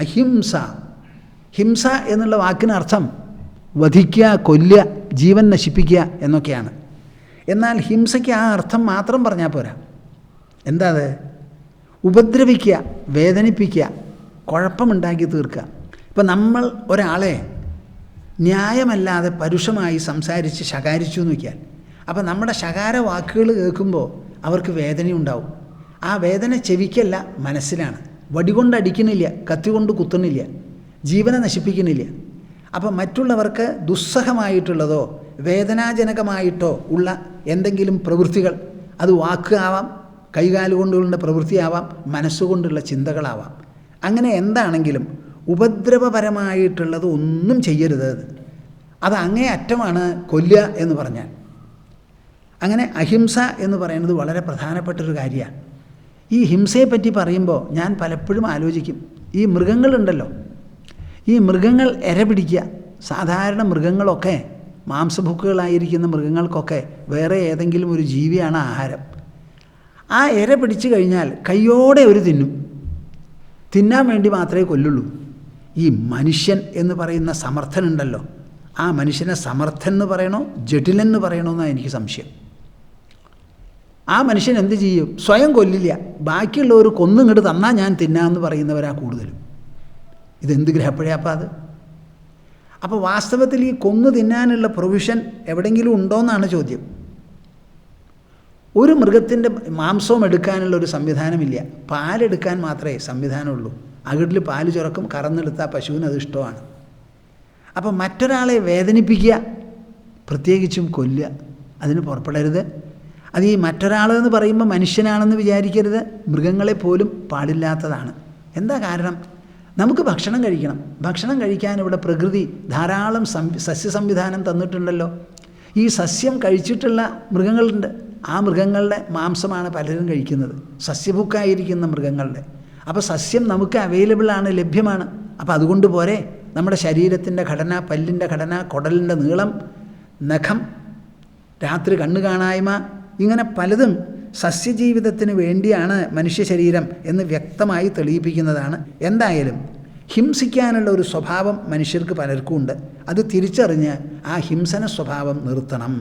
അഹിംസ. ഹിംസ എന്നുള്ള വാക്കിന് അർത്ഥം വധിക്കുക കൊല്ലുക ജീവൻ നശിപ്പിക്കുക എന്നൊക്കെയാണ്. എന്നാൽ ഹിംസയ്ക്ക് ആ അർത്ഥം മാത്രം പറഞ്ഞാൽ പോരാ. എന്താ അത്? ഉപദ്രവിക്കുക വേദനിപ്പിക്കുക കുഴപ്പമുണ്ടാക്കി തീർക്കുക. ഇപ്പം നമ്മൾ ഒരാളെ ന്യായമല്ലാതെ പരുഷമായി സംസാരിച്ച് ശകാരിച്ചു എന്ന് വയ്ക്കാൻ. അപ്പം നമ്മുടെ ശകാര വാക്കുകൾ കേൾക്കുമ്പോൾ അവർക്ക് വേദനയുണ്ടാവും. ആ വേദന ചെവിക്കല്ല മനസ്സിലാണ്. വടികൊണ്ട് അടിക്കണില്ല കത്തി കൊണ്ട് കുത്തുന്നില്ല ജീവനെ നശിപ്പിക്കുന്നില്ല. അപ്പം മറ്റുള്ളവർക്ക് ദുസ്സഹമായിട്ടുള്ളതോ വേദനാജനകമായിട്ടോ ഉള്ള എന്തെങ്കിലും പ്രവൃത്തികൾ അത് വാക്കാവാം കൈകാലുകൊണ്ടുള്ള പ്രവൃത്തിയാവാം മനസ്സുകൊണ്ടുള്ള ചിന്തകളാവാം. അങ്ങനെ എന്താണെങ്കിലും ഉപദ്രവപരമായിട്ടുള്ളത് ഒന്നും ചെയ്യരുത്. അത്. അങ്ങേ അറ്റമാണ് കൊല്ലുക എന്ന് പറഞ്ഞാൽ. അങ്ങനെ അഹിംസ എന്ന് പറയുന്നത് വളരെ പ്രധാനപ്പെട്ടൊരു കാര്യമാണ്. ഈ ഹിംസയെപ്പറ്റി പറയുമ്പോൾ ഞാൻ പലപ്പോഴും ആലോചിക്കും. ഈ മൃഗങ്ങളുണ്ടല്ലോ. ഈ മൃഗങ്ങൾ എര പിടിക്കുക സാധാരണ മൃഗങ്ങളൊക്കെ മാംസഭുക്കുകളായിരിക്കുന്ന മൃഗങ്ങൾക്കൊക്കെ വേറെ ഏതെങ്കിലും ഒരു ജീവിയാണ് ആഹാരം. ആ എര പിടിച്ചു കഴിഞ്ഞാൽ കയ്യോടെ ഒരു തിന്നും. തിന്നാൻ വേണ്ടി മാത്രമേ കൊല്ലുള്ളൂ. ഈ മനുഷ്യൻ എന്ന് പറയുന്ന സമർത്ഥനുണ്ടല്ലോ. ആ മനുഷ്യനെ സമർത്ഥൻ എന്ന് പറയണോ ജഡിലെന്ന് എന്ന് പറയണോ എന്നാണ് എനിക്ക് സംശയം. ആ മനുഷ്യൻ എന്ത് ചെയ്യും? സ്വയം കൊല്ലില്ല. ബാക്കിയുള്ളവർ കൊന്നിങ്ങോട്ട് തന്നാൽ ഞാൻ തിന്നാമെന്ന് പറയുന്നവരാ കൂടുതലും. ഇതെന്ത് ഗ്രഹപ്പഴയപ്പം അത്? അപ്പോൾ വാസ്തവത്തിൽ ഈ കൊന്നു തിന്നാനുള്ള പ്രൊവിഷൻ എവിടെയെങ്കിലും ഉണ്ടോയെന്നാണ് ചോദ്യം. ഒരു മൃഗത്തിന്റെ മാംസവും എടുക്കാനുള്ള ഒരു സംവിധാനമില്ല. പാലെടുക്കാൻ മാത്രമേ സംവിധാനമുള്ളൂ. അകിടിൽ പാൽ ചുരക്കും കറന്നെടുത്താൽ പശുവിന് അത് ഇഷ്ടമാണ്. അപ്പോൾ മറ്റൊരാളെ വേദനിപ്പിക്കുക പ്രത്യേകിച്ചും കൊല്ലുക അതിന് പുറപ്പെടരുത്. അത് ഈ മറ്റൊരാളെന്ന് പറയുമ്പോൾ മനുഷ്യനാണെന്ന് വിചാരിക്കരുത്. മൃഗങ്ങളെ പോലും പാടില്ലാത്തതാണ്. എന്താ കാരണം? നമുക്ക് ഭക്ഷണം കഴിക്കണം. ഭക്ഷണം കഴിക്കാൻ ഇവിടെ പ്രകൃതി ധാരാളം സസ്യ സംവിധാനം തന്നിട്ടുണ്ടല്ലോ. ഈ സസ്യം കഴിച്ചിട്ടുള്ള മൃഗങ്ങളുണ്ട്. ആ മൃഗങ്ങളുടെ മാംസമാണ് പലരും കഴിക്കുന്നത്. സസ്യഭുക്കായിരിക്കുന്ന മൃഗങ്ങളുടെ. അപ്പോൾ സസ്യം നമുക്ക് അവൈലബിൾ ആണ് ലഭ്യമാണ്. അപ്പോൾ അതുകൊണ്ട് പോരെ. നമ്മുടെ ശരീരത്തിന്റെ ഘടന പല്ലിന്റെ ഘടന കുടലിന്റെ നീളം നഖം രാത്രി കണ്ണു കാണായ്മ ഇങ്ങനെ പലതും സസ്യജീവിതത്തിന് വേണ്ടിയാണ് മനുഷ്യ ശരീരം എന്ന് വ്യക്തമായി തെളിയിപ്പിക്കുന്നതാണ്. എന്തായാലും ഹിംസിക്കാനുള്ള ഒരു സ്വഭാവം മനുഷ്യർക്ക് പലർക്കും ഉണ്ട് അത് തിരിച്ചറിഞ്ഞ് ആ ഹിംസന സ്വഭാവം നിർത്തണം.